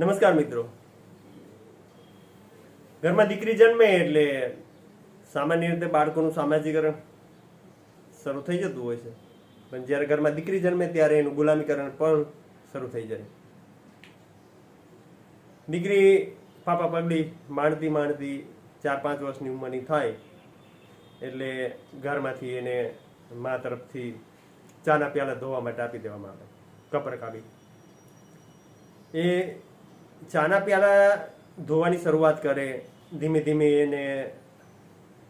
નમસ્કાર મિત્રો. ઘરમાં દીકરી જન્મે એટલે સામાન્ય રીતે બાળકોનું સામાજિકરણ શરૂ થઈ જતું હોય છે. પણ જ્યારે ઘરમાં દીકરી જન્મે ત્યારે એનું ગુલામીકરણ પણ શરૂ થઈ જાય. દીકરી પાપા પગડી માંડતી માંડતી ચાર પાંચ વર્ષની ઉંમરની થાય એટલે ઘરમાંથી એને મા તરફથી ચાના પ્યાલા ધોવા માટે આપી દેવામાં આવે. કપર કાપી. એ ચાના પ્યાલા ધોવાની શરૂઆત કરે, ધીમે ધીમે એને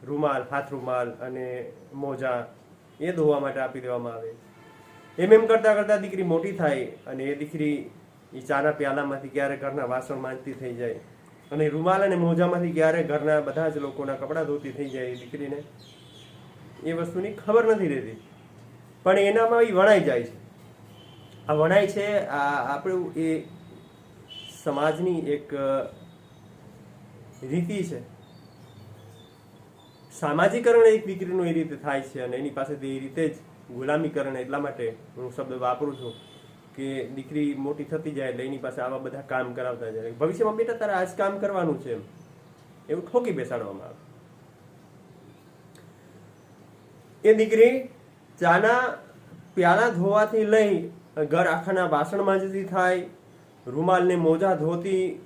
રૂમાલ, હાથ રૂમાલ અને મોજા એ ધોવા માટે આપી દેવામાં આવે. એમ એમ કરતાં કરતાં દીકરી મોટી થાય અને એ દીકરી એ ચાના પ્યાલામાંથી ક્યારે ઘરના વાસણ માંજતી થઈ જાય અને રૂમાલ અને મોજામાંથી ક્યારે ઘરના બધા જ લોકોના કપડાં ધોતી થઈ જાય એ દીકરીને, એ વસ્તુની ખબર નથી રહેતી. પણ એનામાં એ વણાઈ જાય છે. આ વણાય છે, આ આપણું એ સમાજની એક રીતિ છે. સામાજિકરણ એક દીકરીનું એ રીતે થાય છે અને એની પાસેથી એ રીતે જ ગુલામીકરણ એટલા માટે હું શબ્દ વાપરું છું કે દીકરી મોટી થતી જાય એટલે એની પાસે આવા બધા કામ કરાવતા જાય. ભવિષ્યમાં બેટા તારે આ જ કામ કરવાનું છે એવું ઠોકી બેસાડવામાં આવે. એ દીકરી ચાના પ્યાલા ધોવાથી લઈ ઘર આખાના વાસણ માંજતી થાય રૂમાલને મોજા ધોતી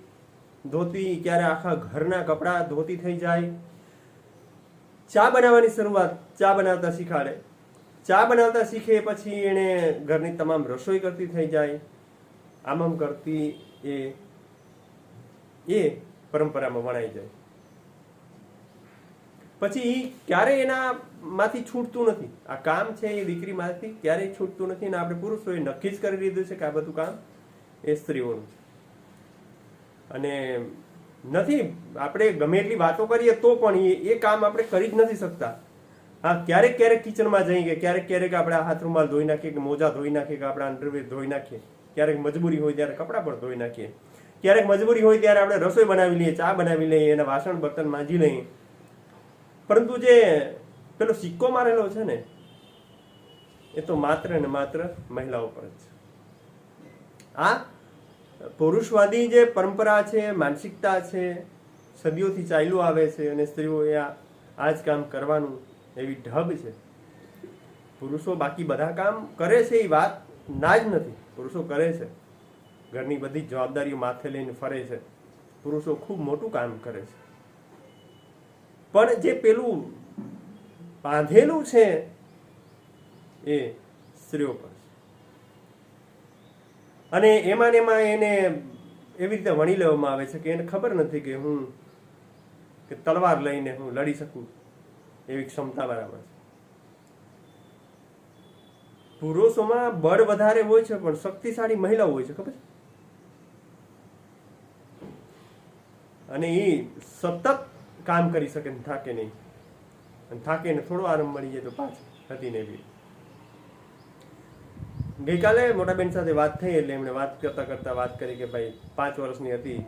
ધોતી ક્યારે આખા ઘરના કપડાં ધોતી થઈ જાય. ચા બનાવવાની શરૂઆત, ચા બનાવતા શીખાડે. ચા બનાવતા શીખે પછી એણે ઘરની તમામ રસોઈ કરતી થઈ જાય. આમ આમ કરતી એ એ પરંપરામાં વણાઈ જાય. પછી એ ક્યારેય એના માંથી છૂટતું નથી. આ કામ છે એ દીકરીમાંથી ક્યારેય છૂટતું નથી અને આપણે પુરુષોએ નક્કી જ કરી લીધું છે કે આ બધું કામ એ સ્ત્રીઓનું અને નથી, આપણે ગમે એટલી વાતો કરીએ તો પણ એ કામ આપણે કરી જ નથી શકતા. હા, ક્યારેક ક્યારેક કિચનમાં જઈએ ક્યારેક ક્યારેક આપણે હાથ રૂમાલ ધોઈ નાખીએ કે મોજા ધોઈ નાખીએ કે આપણા અંડરવેર ધોઈ નાખીએ. ક્યારેક મજબૂરી હોય ત્યારે કપડાં પણ ધોઈ નાખીએ. ક્યારેક મજબૂરી હોય ત્યારે આપણે રસોઈ બનાવી લઈએ, ચા બનાવી લઈએ, એના વાસણ બર્તન માંજી લઈએ. પરંતુ જે પેલો સિક્કો મારેલો છે ને, એ તો માત્ર ને માત્ર મહિલાઓ પર જ છે. આ પુરુષવાદી જે પરંપરા છે, માનસિકતા છે, સદીઓથી ચાલ્યું આવે છે અને સ્ત્રીઓએ આ આ જ કામ કરવાનું એવી ઢબ છે. પુરુષો બાકી બધા કામ કરે છે એ વાત ના જ નથી. પુરુષો કરે છે. ઘરની બધી જવાબદારીઓ માથે લઈને ફરે છે. પુરુષો ખૂબ મોટું કામ કરે છે. પણ જે પેલું બાંધેલું છે એ સ્ત્રીઓ પર. અને એમાં એમાં એને એવી રીતે વણી લેવામાં આવે છે કે એને ખબર નથી કે હું કે તલવાર લઈને હું લડી શકું એવી ક્ષમતા બરાબર છે. પુરુષોમાં બળ વધારે હોય છે, પણ શક્તિશાળી મહિલાઓ હોય છે, ખબર અને એ સતત કામ કરી શકે થાકે નહીં. અને થાકે ને થોડો આરામ મળી જાય તો પાછી હતી ને એવી ગઈકાલે મોટા બેન સાથે વાત થઈ એટલે એમણે વાત કરતા કરતા વાત કરી કે ભાઈ, પાંચ વર્ષની હતી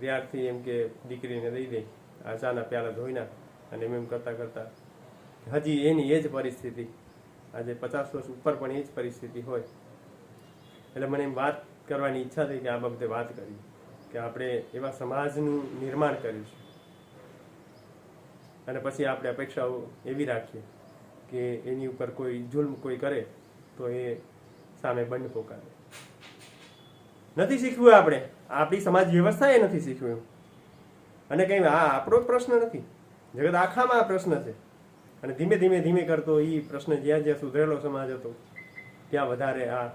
ત્યારથી એમ કે દીકરીને દઈ દે, આ ચાના પ્યાલા ધોઈ નાખ. અને એમ એમ કરતા કરતા હજી એની એ જ પરિસ્થિતિ, આજે પચાસ વર્ષ ઉપર પણ એ જ પરિસ્થિતિ હોય. એટલે મને એમ વાત કરવાની ઈચ્છા થઈ કે આ બાબતે વાત કરી, કે આપણે એવા સમાજનું નિર્માણ કર્યું છે. અને પછી આપણે અપેક્ષાઓ એવી રાખીએ કે એની ઉપર કોઈ જુલ્મ કોઈ કરે તો એ સામે બંધ પોકારે. નથી શીખવું આપણે. આપણી સમાજ વ્યવસ્થા એ નથી શીખવું અને કંઈ આ આપણો પ્રશ્ન નથી. જગત આખામાં આ પ્રશ્ન છે. અને ધીમે ધીમે ધીમે કરતો એ પ્રશ્ન જ્યાં જ્યાં સુધરેલો સમાજ હતો, ત્યાં વધારે આ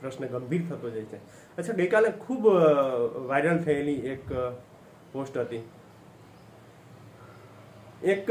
પ્રશ્ન ગંભીર થતો જાય છે. અચ્છા, ગઈકાલે ખૂબ વાયરલ થયેલી એક પોસ્ટ હતી. એક